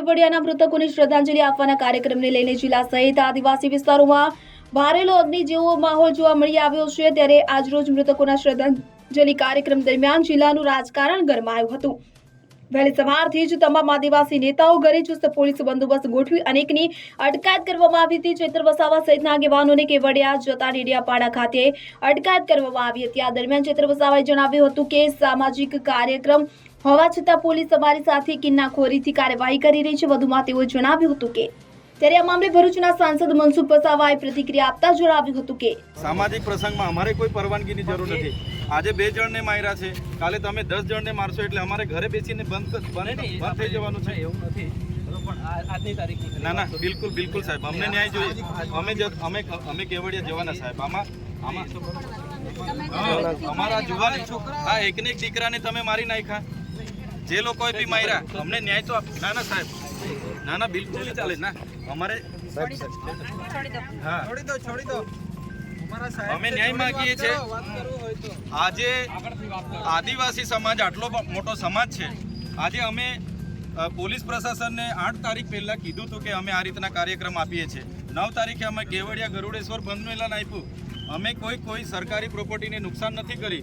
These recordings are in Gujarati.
કેવડિયાના મૃતકોને શ્રદ્ધાંજલિ આપવાના કાર્યક્રમને લઈને જિલ્લા સહિત આદિવાસી વિસ્તારોમાં ભારેલો અગ્નિ જેવો માહોલ જોવા મળી આવ્યો છે. ત્યારે આજરોજ મૃતકોના શ્રદ્ધાંજલિ કાર્યક્રમ દરમિયાન જિલ્લાનું રાજકારણ ગરમાયું હતું. વહેલી સવારથી જ તમામ આદિવાસી નેતાઓ ઘરે ચુસ્ત પોલીસ બંદોબસ્ત ગોઠવી અનેકની અટકાયત કરવામાં આવી હતી. ચેતર વસાવા સહિતના આગેવાનોને કેવડિયા જતા ડેડિયાપાડા ખાતે અટકાયત કરવામાં આવી હતી. આ દરમિયાન ચેતર વસાવાએ જણાવ્યું હતું કે સામાજિક કાર્યક્રમ હોવા છતાં પોલીસ અમારી સાથે કિન્નાખોરીથી કાર્યવાહી કરી રહી છે. વધુમાં તેઓએ જણાવ્યું હતું કે ત્યારે આ મામલે ભરૂચના સાંસદ મનસુખ વસાવાએ પ્રતિક્રિયા આપતા જણાવ્યું હતું કે સામાજિક પ્રસંગમાં અમારે કોઈ પરવાનગીની જરૂર નથી. આજે બે જણને માર્યા છે. કાલે તમે દસ જણને મારશો એટલે અમારે ઘરે બેસીને બંધ બંધ બંધ થઈ જવાનું છે. એવું નથી. પણ આ- આજની તારીખની ના ના બિલકુલ બિલકુલ સાહેબ. અમને ન્યાય જોઈએ. અમે અમે અમે કેવડિયા જવાના સાહેબ. આમાં આમાં હા, અમારા જુવાન આ એકને એક દીકરાને તમે મારી નાખ્યા. જે લોકોએ બી માર્યા અમને ન્યાય તો ના ના સાહેબ. ના ના બિલકુલ નહીં ચાલે. ના અમારે હા. છોડી દો છોડી દો. અમે ન્યાય માંગીએ છીએ. વાત કરવું હોય તો. આજે આદિવાસી સમાજ આટલો મોટો સમાજ છે. આજે અમે પોલીસ પ્રશાસનને આઠ તારીખ પહેલા કીધું હતું કે અમે આ રીતના કાર્યક્રમ આપીએ છીએ. નવ તારીખે અમે કેવડિયા ગરુડેશ્વર બંધ એલાન આપ્યું. અમે કોઈ કોઈ સરકારી પ્રોપર્ટીને નુકસાન નથી કરી.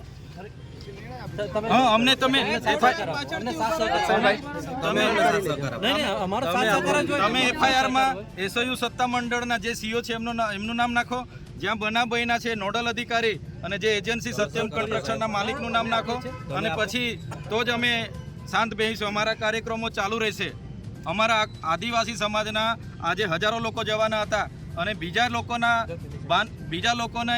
હા અમને તમે તમે એફઆઈઆરમાં એસઓયુ સત્તા મંડળના જે સીઓ છે એમનું એમનું નામ નાખો. જ્યાં બનાવ બન્યા છે નોડલ અધિકારી અને જે એજન્સી સત્યમ કન્સ્ટ્રક્શનના માલિકનું નામ નાખો. અને પછી તો જ અમે શાંત બેસીશું અમારા કાર્યક્રમો ચાલુ રહેશે. અમારા આદિવાસી સમાજના આજે હજારો લોકો જવાના હતા અને બીજા લોકોના બીજા લોકોને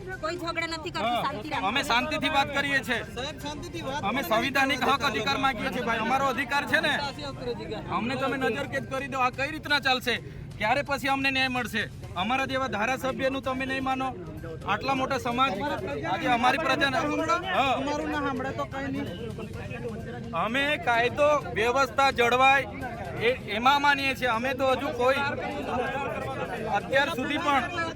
કોઈ ઝઘડા નથી કરતું શાંતિ અમે શાંતિથી વાત કરીએ છીએ. સાહેબ શાંતિથી વાત અમે સંવિધાનિક હક અધિકાર માંગીએ છીએ ભાઈ. અમારો અધિકાર છે ને? અમને તમે નજરકેદ કરી દો આ કઈ રીતના ચાલશે? ક્યારે પછી અમને ન્યાય મળશે? અમારા જેવા ધારાસભ્યનું તમે નહીં માનો? આટલા મોટા સમાજ આજે અમારી પ્રજાને અમારું ના સાંભળે તો કઈ નહીં. અમે કાયદો વ્યવસ્થા જળવાય એ એમાં માનીએ છીએ. અમે તો હજુ કોઈ અત્યાર સુધી પણ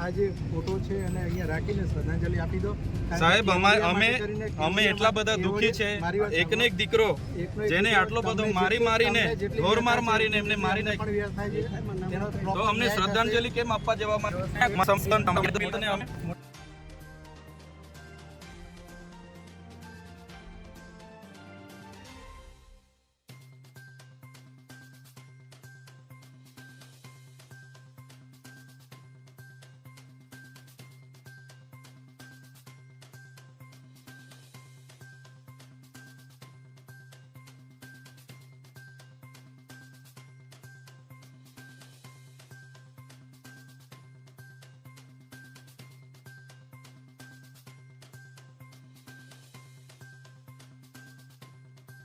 આ જે ફોટો છે અને અહીંયા રાખીને શ્રદ્ધાંજલિ આપી દો. સાહેબ અમે અમે એટલા બધા દુઃખી છે. મારી એક ને એક દીકરો. એકનો જેને આટલો બધો મારી મારીને તમને જેટલી ઢોર માર વ્યથા મારીને એમને મારી નાખી તો અમને શ્રદ્ધાંજલિ કેમ આપવા જવામાં સંસ્થાન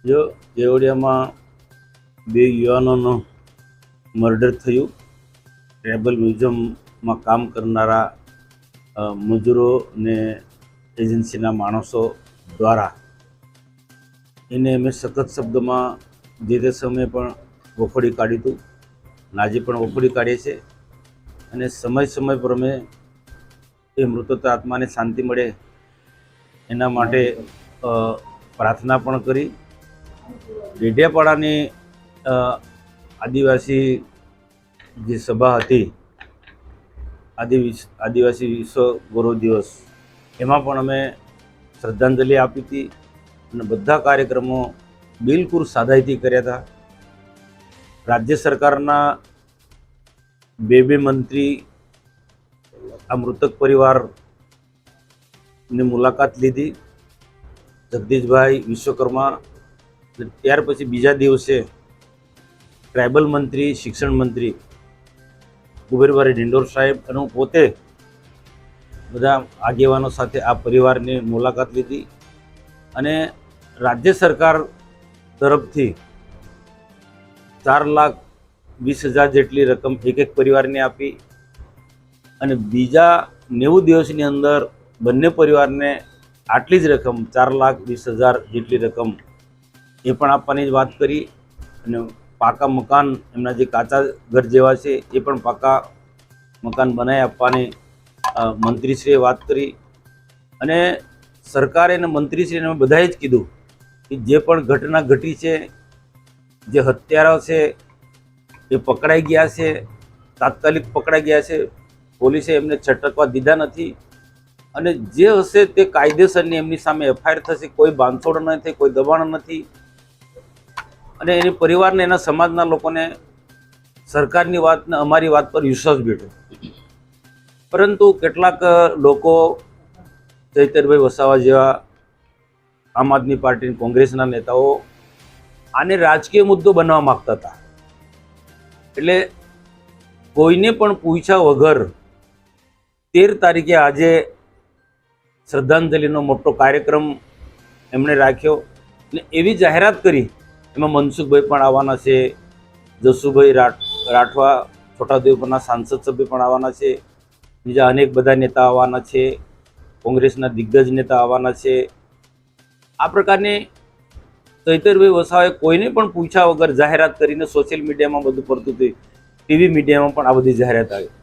જો કેવડિયામાં બે યુવાનોનું મર્ડર થયું ટ્રેબલ મ્યુઝિયમમાં કામ કરનારા મજૂરો ને એજન્સીના માણસો દ્વારા. એને અમે સખત શબ્દમાં જે તે સમયે પણ વખોડી કાઢ્યું હતું. આજે પણ વખોડી કાઢીએ છીએ. અને સમય સમય પર અમે એ મૃતક આત્માને શાંતિ મળે એના માટે પ્રાર્થના પણ કરી. ડેડિયાપાડાની આદિવાસી જે સભા હતી આદિ આદિવાસી વિશ્વ ગૌરવ દિવસ, એમાં પણ અમે શ્રદ્ધાંજલિ આપી હતી અને બધા કાર્યક્રમો બિલકુલ સાદાઈથી કર્યા હતા. રાજ્ય સરકારના બે બે મંત્રી, આ મૃતક પરિવારની મુલાકાત લીધી. જગદીશભાઈ વિશ્વકર્મા ત્યાર પછી બીજા દિવસે ટ્રાઇબલ મંત્રી, શિક્ષણ મંત્રી કુબેરભાઈ ડિંડોર સાહેબ અને હું પોતે બધા આગેવાનો સાથે આ પરિવારની મુલાકાત લીધી અને રાજ્ય સરકાર તરફથી ચાર લાખ વીસ હજાર જેટલી રકમ એક એક પરિવારને આપી અને બીજા નેવું દિવસની અંદર બંને પરિવારને આટલી જ રકમ ચાર લાખ વીસ હજાર જેટલી રકમ એ પણ આપવાની જ વાત કરી અને પાકા મકાન, એમના જે કાચા ઘર જેવા છે, એ પણ પાકા મકાન બનાવી આપવાની મંત્રીશ્રીએ વાત કરી. અને સરકારે અને મંત્રીશ્રીને બધાએ જ કીધું કે જે પણ ઘટના ઘટી છે, જે હત્યારા છે, એ પકડાઈ ગયા છે, તાત્કાલિક પકડાઈ ગયા છે, પોલીસે એમને છટકવા દીધા નથી. અને જે હશે તે કાયદેસરની એમની સામે એફઆઈઆર થશે, કોઈ બાંધછોડ નથી કોઈ દબાણ નથી. અને એની પરિવારને, એના સમાજના લોકોને સરકારની વાત ને અમારી વાત પર વિશ્વાસ બેઠો પરંતુ કેટલાક લોકો ચૈતરભાઈ વસાવા જેવા આમ આદમી પાર્ટી કોંગ્રેસના નેતાઓ આને રાજકીય મુદ્દો બનાવવા માગતા હતા. એટલે કોઈને પણ પૂછ્યા વગર તેર તારીખે આજે શ્રદ્ધાંજલિનો મોટો કાર્યક્રમ એમણે રાખ્યો અને એવી જાહેરાત કરી એમાં મનસુખભાઈ પણ આવવાના છે, જસુભાઈ રાઠ, રાઠવા, છોટાઉદેપુરના સાંસદ સભ્ય પણ આવવાના છે, બીજા અનેક બધા નેતા આવવાના છે, કોંગ્રેસના દિગ્ગજ નેતા આવવાના છે. આ પ્રકારની ચૈતરભાઈ વસાવાએ કોઈને પણ પૂછ્યા વગર જાહેરાત કરીને સોશિયલ મીડિયામાં બધું પડતું હતું, ટીવી મીડિયામાં પણ આ બધી જાહેરાત આવી.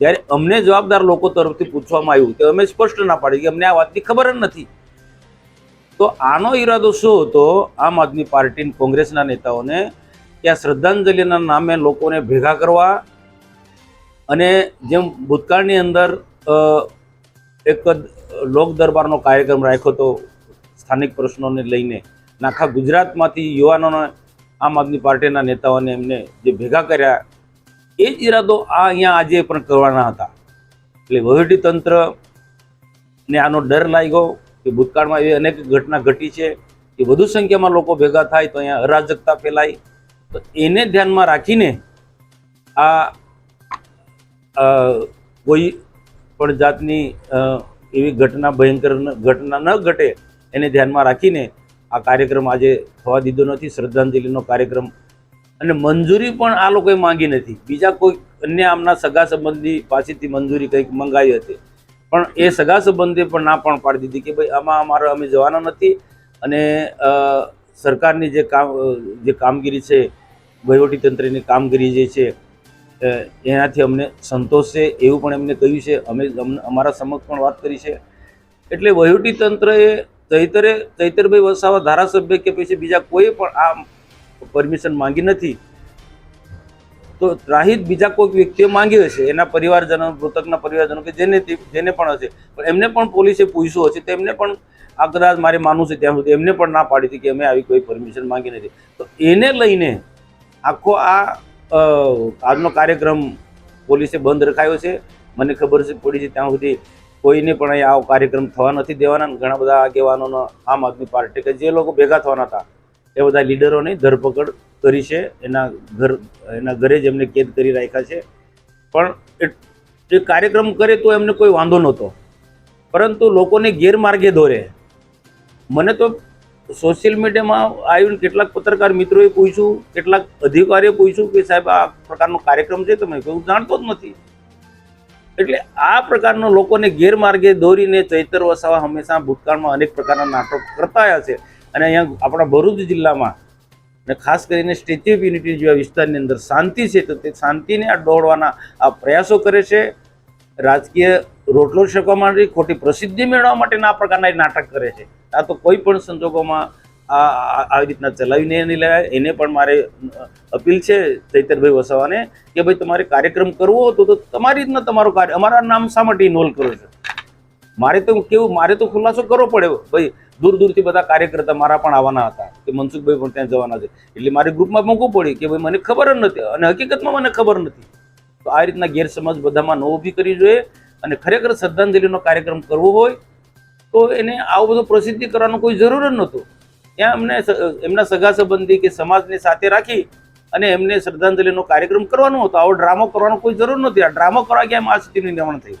ત્યારે અમને જવાબદાર લોકો તરફથી પૂછવામાં આવ્યું કે અમે સ્પષ્ટ ના પાડી કે અમને આ વાતની ખબર જ નથી. તો આનો ઈરાદો શું હતો? આમ આદમી પાર્ટી કોંગ્રેસના નેતાઓને કે આ શ્રદ્ધાંજલિના નામે લોકોને ભેગા કરવા અને જેમ ભૂતકાળની અંદર એક લોક દરબારનો કાર્યક્રમ રાખ્યો હતો સ્થાનિક પ્રશ્નોને લઈને આખા ગુજરાતમાંથી યુવાનોને આમ આદમી પાર્ટીના નેતાઓને એમને જે ભેગા કર્યા, એ જ ઈરાદો આ અહીંયા આજે પણ કરવાના હતા. એટલે વહીવટી તંત્રને આનો ડર લાગ્યો. કે ભૂતકાળમાં એવી અનેક ઘટના ઘટી છે કે વધુ સંખ્યામાં લોકો ભેગા થાય તો અહીંયા અરાજકતા ફેલાય. તો એને ધ્યાનમાં રાખીને આ કોઈ પણ જાતની એવી ઘટના ભયંકર ઘટના ન ઘટે એને ધ્યાનમાં રાખીને આ કાર્યક્રમ આજે થવા દીધો નથી. શ્રદ્ધાંજલિનો કાર્યક્રમ અને મંજૂરી પણ આ લોકોએ માંગી નથી. બીજા કોઈ અન્ય આમના સગા સંબંધી પાસેથી મંજૂરી કંઈક મંગાવી હતી. પણ એ સગા સંબંધે પણ ના પણ પાડી દીધી કે ભાઈ, આમાં અમારે અમે જવાના નથી. અને સરકારની જે કામ જે કામગીરી છે વહીવટીતંત્રની કામગીરી જે છે એનાથી અમને સંતોષ છે. એવું પણ એમને કહ્યું છે. અમે અમારા સમક્ષ પણ વાત કરી છે. એટલે વહીવટીતંત્રએ ચૈતરે, ચૈતરભાઈ વસાવા ધારાસભ્ય કે પછી બીજા કોઈ પણ આ પરમિશન માંગી નથી. તો રાહિત બીજા કોઈક વ્યક્તિએ માંગ્યો હશે, એના પરિવારજનો, મૃતકના પરિવારજનો કે જેને જેને પણ હશે. પણ એમને પણ પોલીસે પૂછ્યું હશે, તો એમને પણ આ કદાચ મારે માનવું છે ત્યાં સુધી. એમને પણ ના પાડી હતી કે અમે આવી કોઈ પરમિશન માંગી નથી. તો એને લઈને આખો આ આજનો કાર્યક્રમ પોલીસે બંધ રખાયો છે. મને ખબર છે, પડી છે ત્યાં સુધી કોઈને પણ અહીંયા આવો કાર્યક્રમ થવા નથી દેવાના. ઘણા બધા આગેવાનોનો આમ આદમી પાર્ટી કે જે લોકો ભેગા થવાના હતા, એ બધા લીડરોની ધરપકડ કરી છે, એના ઘર, એના ઘરે જ એમને કેદ કરી રાખ્યા છે. પણ એ- કાર્યક્રમ કરે તો એમને કોઈ વાંધો નહોતો. પરંતુ લોકોને ગેરમાર્ગે દોરે. મને તો સોશિયલ મીડિયામાં આવીને કેટલાક પત્રકાર મિત્રોએ પૂછ્યું, કેટલાક અધિકારીઓ પૂછ્યું કે સાહેબ, આ પ્રકારનો કાર્યક્રમ છે તમે હું જાણતો જ નથી. એટલે આ પ્રકારનો લોકોને ગેરમાર્ગે દોરીને ચૈતર વસાવા હંમેશા ભૂતકાળમાં અનેક પ્રકારના નાટક કરતા આવ્યા છે. અને અહીંયા આપણા ભરૂચ જિલ્લામાં અને ખાસ કરીને સ્ટેચ્યુ ઓફ યુનિટી જેવા વિસ્તારની અંદર શાંતિ છે, તો તે શાંતિને આ દોડવાના આ પ્રયાસો કરે છે. રાજકીય રોટલો શકવા માટે, ખોટી પ્રસિદ્ધિ મેળવવા માટેના આ પ્રકારના નાટક કરે છે. આ તો કોઈ પણ સંજોગોમાં આ- આવી રીતના ચલાવીને નહીં લેવાય. એને પણ મારે અપીલ છે ચૈતરભાઈ વસાવાને કે ભાઈ તમારે કાર્યક્રમ કરવો હતો તો તમારી રીતના તમારો કાર્ય, અમારા નામ શા માટે ઇન્વોલ્વ કરો છો. મારે તો કેવું, મારે તો ખુલાસો કરવો પડે ભાઈ, દૂર દૂરથી બધા કાર્યકર્તા મારા પણ આવવાના હતા કે મનસુખભાઈ પણ ત્યાં જવાના છે. એટલે મારે ગ્રુપમાં મૂકવું પડ્યું કે ભાઈ, મને ખબર જ નથી અને હકીકતમાં મને ખબર નથી. તો આ રીતના ગેરસમજ બધામાં ન ઊભી કરવી જોઈએ અને ખરેખર શ્રદ્ધાંજલિનો કાર્યક્રમ કરવો હોય તો એને આવું બધું પ્રસિદ્ધિ કરવાનો કોઈ જરૂર જ નહોતું. ત્યાં એમને એમના સગા સંબંધી કે સમાજને સાથે રાખી અને એમને શ્રદ્ધાંજલિનો કાર્યક્રમ કરવાનો હતો. આવો ડ્રામો કરવાનો કોઈ જરૂર નથી આ ડ્રામો કરવા ગયા આ સ્થિતિનું નિર્માણ થયું.